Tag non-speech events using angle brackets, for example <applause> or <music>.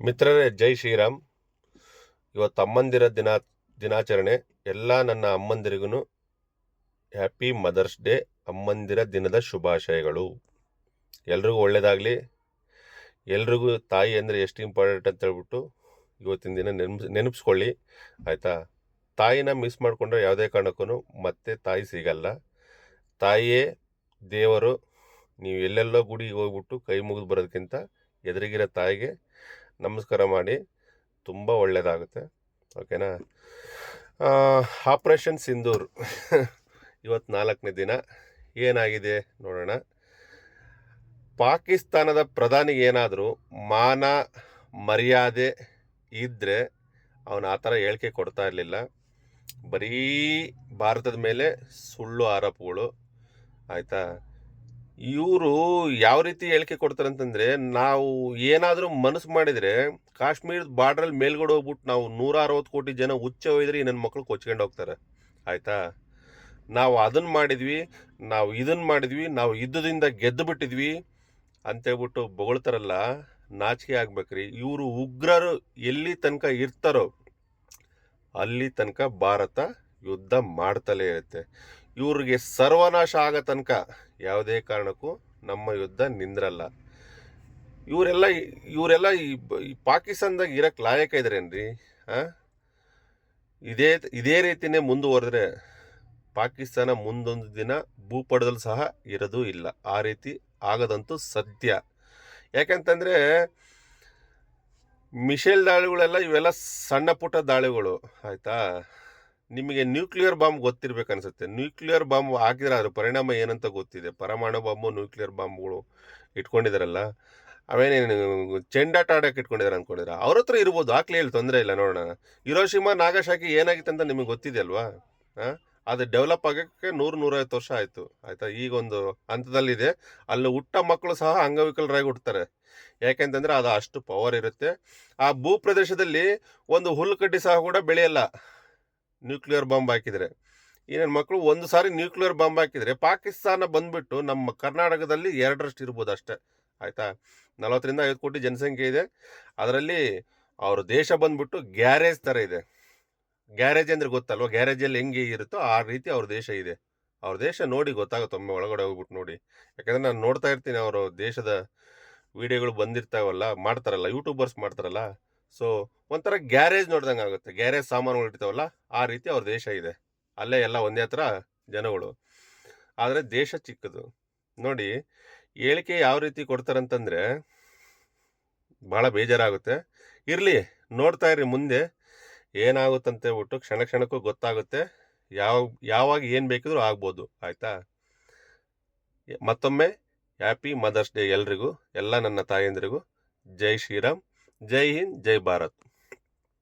ಮಿತ್ರರೇ, ಜೈ ಶ್ರೀರಾಮ್. ಇವತ್ತು ಅಮ್ಮಂದಿರ ದಿನ, ದಿನಾಚರಣೆ. ಎಲ್ಲ ನನ್ನ ಅಮ್ಮಂದಿರಿಗೂ ಹ್ಯಾಪಿ ಮದರ್ಸ್ ಡೇ ಅಮ್ಮಂದಿರ ದಿನದ ಶುಭಾಶಯಗಳು. ಎಲ್ರಿಗೂ ಒಳ್ಳೆಯದಾಗಲಿ ಎಲ್ರಿಗೂ ತಾಯಿ ಅಂದರೆ ಎಷ್ಟು ಇಂಪಾರ್ಟೆಂಟ್ ಅಂತ ಹೇಳ್ಬಿಟ್ಟು ಇವತ್ತಿನ ದಿನ ನೆನಪು, ನೆನಪಿಸ್ಕೊಳ್ಳಿ. ಆಯಿತಾ? ತಾಯಿನ ಮಿಸ್ ಮಾಡಿಕೊಂಡ್ರೆ ಯಾವುದೇ ಕಾರಣಕ್ಕೂ ಮತ್ತೆ ತಾಯಿ ಸಿಗಲ್ಲ. ತಾಯಿಯೇ ದೇವರು. ನೀವು ಎಲ್ಲೆಲ್ಲೋ ಗುಡಿಗೆ ಹೋಗ್ಬಿಟ್ಟು ಕೈ ಮುಗಿದು ಬರೋದಕ್ಕಿಂತ ಎದುರಿಗಿರೋ ತಾಯಿಗೆ ನಮಸ್ಕಾರ ಮಾಡಿ, ತುಂಬ ಒಳ್ಳೆಯದಾಗುತ್ತೆ ಓಕೆನಾ? ಆಪ್ರೇಷನ್ ಸಿಂಧೂರ್ <laughs> ಇವತ್ತು ನಾಲ್ಕನೇ ದಿನ. ಏನಾಗಿದೆ ನೋಡೋಣ. ಪಾಕಿಸ್ತಾನದ ಪ್ರಧಾನಿಗೆ ಏನಾದರೂ ಮಾನ ಮರ್ಯಾದೆ ಇದ್ದರೆ ಅವನು ಆ ಥರ ಹೇಳಿಕೆ ಕೊಡ್ತಾ ಇರಲಿಲ್ಲ. ಬರೀ ಭಾರತದ ಮೇಲೆ ಸುಳ್ಳು ಆರೋಪಗಳು. ಆಯಿತಾ? ಇವರು ಯಾವ ರೀತಿ ಹೇಳಿಕೆ ಕೊಡ್ತಾರೆ ಅಂತಂದರೆ, ನಾವು ಏನಾದರೂ ಮನಸ್ಸು ಮಾಡಿದರೆ ಕಾಶ್ಮೀರದ ಬಾರ್ಡ್ರಲ್ಲಿ ಮೇಲ್ಗಡೆ ಹೋಗ್ಬಿಟ್ಟು ನಾವು ನೂರ ಅರವತ್ತು ಕೋಟಿ ಜನ ಹುಚ್ಚ ಹೋಯ್ದ್ರೆ ನನ್ನ ಮಕ್ಕಳು ಕೊಚ್ಕೊಂಡು ಹೋಗ್ತಾರೆ. ಆಯಿತಾ? ನಾವು ಅದನ್ನು ಮಾಡಿದ್ವಿ, ನಾವು ಇದನ್ನು ಮಾಡಿದ್ವಿ, ನಾವು ಯುದ್ಧದಿಂದ ಗೆದ್ದು ಬಿಟ್ಟಿದ್ವಿ ಅಂತೇಳ್ಬಿಟ್ಟು ಬೊಗಳ್ತಾರಲ್ಲ, ನಾಚಿಕೆ ಆಗ್ಬೇಕ್ರಿ. ಇವರು ಉಗ್ರರು ಎಲ್ಲಿ ತನಕ ಇರ್ತಾರೋ ಅಲ್ಲಿ ತನಕ ಭಾರತ ಯುದ್ಧ ಮಾಡ್ತಲೇ ಇರುತ್ತೆ. ಇವ್ರಿಗೆ ಸರ್ವನಾಶ ಆಗೋ ತನಕ ಯಾವುದೇ ಕಾರಣಕ್ಕೂ ನಮ್ಮ ಯುದ್ಧ ನಿಂದ್ರಲ್ಲ. ಇವರೆಲ್ಲ ಇವರೆಲ್ಲ ಈ ಪಾಕಿಸ್ತಾನದಾಗ ಇರಕ್ಕೆ ಲಾಯಕ ಇದ್ರೇನ್ರಿ? ಹಾಂ ಇದೇ ಇದೇ ರೀತಿನೇ ಮುಂದುವರೆದ್ರೆ ಪಾಕಿಸ್ತಾನ ಮುಂದೊಂದು ದಿನ ಭೂಪಡದಲ್ಲಿ ಸಹ ಇರೋದು ಇಲ್ಲ. ಆ ರೀತಿ ಆಗದಂತೂ ಸತ್ಯ ಯಾಕಂತಂದರೆ ಮಿಷೆಲ್ ದಾಳಿಗಳೆಲ್ಲ ಇವೆಲ್ಲ ಸಣ್ಣ ಪುಟ್ಟ ದಾಳಿಗಳು, ಆಯಿತಾ? ನಿಮಗೆ ನ್ಯೂಕ್ಲಿಯರ್ ಬಾಂಬ್ ಗೊತ್ತಿರ್ಬೇಕು ಅನ್ಸುತ್ತೆ. ನ್ಯೂಕ್ಲಿಯರ್ ಬಾಂಬ್ ಹಾಕಿದ್ರೆ ಅದ್ರ ಪರಿಣಾಮ ಏನಂತ ಗೊತ್ತಿದೆ? ಪರಮಾಣು ಬಾಂಬು, ನ್ಯೂಕ್ಲಿಯರ್ ಬಾಂಬ್ಗಳು ಇಟ್ಕೊಂಡಿದಾರಲ್ಲ, ಅವೇನೇನು ಚೆಂಡಾಟ ಆಡೋಕೆ ಇಟ್ಕೊಂಡಿದ್ದಾರೆ ಅಂದ್ಕೊಂಡಿದ್ರೆ ಅವ್ರ ಹತ್ರ ಇರ್ಬೋದು ಹಾಕ್ಲಿ ಹೇಳಿ ತೊಂದರೆ ಇಲ್ಲ ನೋಡೋಣ. ಇರೋಶಿಮಾ ನಾಗಶಾಖಿ ಏನಾಗಿತ್ತು ಅಂತ ನಿಮಗೆ ಗೊತ್ತಿದೆ ಅಲ್ವಾ? ಅದು ಡೆವಲಪ್ ಆಗೋಕ್ಕೆ ನೂರು ನೂರೈವತ್ತು ವರ್ಷ ಆಯಿತು. ಆಯಿತಾ? ಈಗೊಂದು ಹಂತದಲ್ಲಿದೆ. ಅಲ್ಲಿ ಹುಟ್ಟ ಮಕ್ಕಳು ಸಹ ಅಂಗವಿಕಲರಾಗಿ ಹುಡ್ತಾರೆ ಯಾಕೆಂತಂದರೆ ಅದು ಅಷ್ಟು ಪವರ್ ಇರುತ್ತೆ. ಆ ಭೂ ಪ್ರದೇಶದಲ್ಲಿ ಒಂದು ಹುಲ್ಲು ಕಡ್ಡಿ ಸಹ ಕೂಡ ಬೆಳೆಯಲ್ಲ. ನ್ಯೂಕ್ಲಿಯರ್ ಬಾಂಬ್ ಹಾಕಿದರೆ. ಈ ನನ್ನ ಮಕ್ಕಳು ಒಂದು ಸಾರಿ ನ್ಯೂಕ್ಲಿಯರ್ ಬಾಂಬ್ ಹಾಕಿದರೆ ಪಾಕಿಸ್ತಾನ ಬಂದುಬಿಟ್ಟು ನಮ್ಮ ಕರ್ನಾಟಕದಲ್ಲಿ ಎರಡರಷ್ಟು ಇರ್ಬೋದು ಅಷ್ಟೇ. ಆಯಿತಾ? ನಲವತ್ತರಿಂದ ಐವತ್ತು ಕೋಟಿ ಜನಸಂಖ್ಯೆ ಇದೆ. ಅದರಲ್ಲಿ ಅವರ ದೇಶ ಬಂದ್ಬಿಟ್ಟು ಗ್ಯಾರೇಜ್ ಥರ ಇದೆ. ಗ್ಯಾರೇಜ್ ಅಂದರೆ ಗೊತ್ತಲ್ವ? ಗ್ಯಾರೇಜಲ್ಲಿ ಹೆಂಗೆ ಇರುತ್ತೋ ಆ ರೀತಿ ಅವ್ರ ದೇಶ ಇದೆ. ಅವ್ರ ದೇಶ ನೋಡಿ ಗೊತ್ತಾಗುತ್ತೆ ಒಮ್ಮೆ ಒಳಗಡೆ ಹೋಗ್ಬಿಟ್ಟು ನೋಡಿ. ಯಾಕಂದರೆ ನಾನು ನೋಡ್ತಾ ಇರ್ತೀನಿ ಅವರು ದೇಶದ ವಿಡಿಯೋಗಳು ಬಂದಿರ್ತಾವಲ್ಲ, ಮಾಡ್ತಾರಲ್ಲ ಯೂಟ್ಯೂಬರ್ಸ್ ಮಾಡ್ತಾರಲ್ಲ. ಸೊ ಒಂಥರ ಗ್ಯಾರೇಜ್ ನೋಡ್ದಂಗೆ ಆಗುತ್ತೆ. ಗ್ಯಾರೇಜ್ ಸಾಮಾನುಗಳು ಇರ್ತಾವಲ್ಲ, ಆ ರೀತಿ ಅವ್ರ ದೇಶ ಇದೆ. ಅಲ್ಲೇ ಎಲ್ಲ ಒಂದೇ ಹತ್ರ ಜನಗಳು. ಆದರೆ ದೇಶ ಚಿಕ್ಕದು. ನೋಡಿ, ಹೇಳಿಕೆ ಯಾವ ರೀತಿ ಕೊಡ್ತಾರಂತಂದರೆ ಭಾಳ ಬೇಜಾರಾಗುತ್ತೆ. ಇರಲಿ, ನೋಡ್ತಾ ಇರಿ ಮುಂದೆ. ಏನಾಗುತ್ತಂತೆ ಹೇಳ್ಬಿಟ್ಟು ಕ್ಷಣ ಕ್ಷಣಕ್ಕೂ ಗೊತ್ತಾಗುತ್ತೆ. ಯಾವ, ಯಾವಾಗ ಏನು ಬೇಕಿದ್ರೂ ಆಗ್ಬೋದು. ಆಯಿತಾ? ಮತ್ತೊಮ್ಮೆ ಹ್ಯಾಪಿ ಮದರ್ಸ್ ಡೇ ಎಲ್ರಿಗೂ, ಎಲ್ಲ ನನ್ನ ತಾಯಂದಿರಿಗೂ. ಜೈ ಶ್ರೀರಾಮ್. ಜೈ ಹಿಂದ್ ಜೈ ಭಾರತ್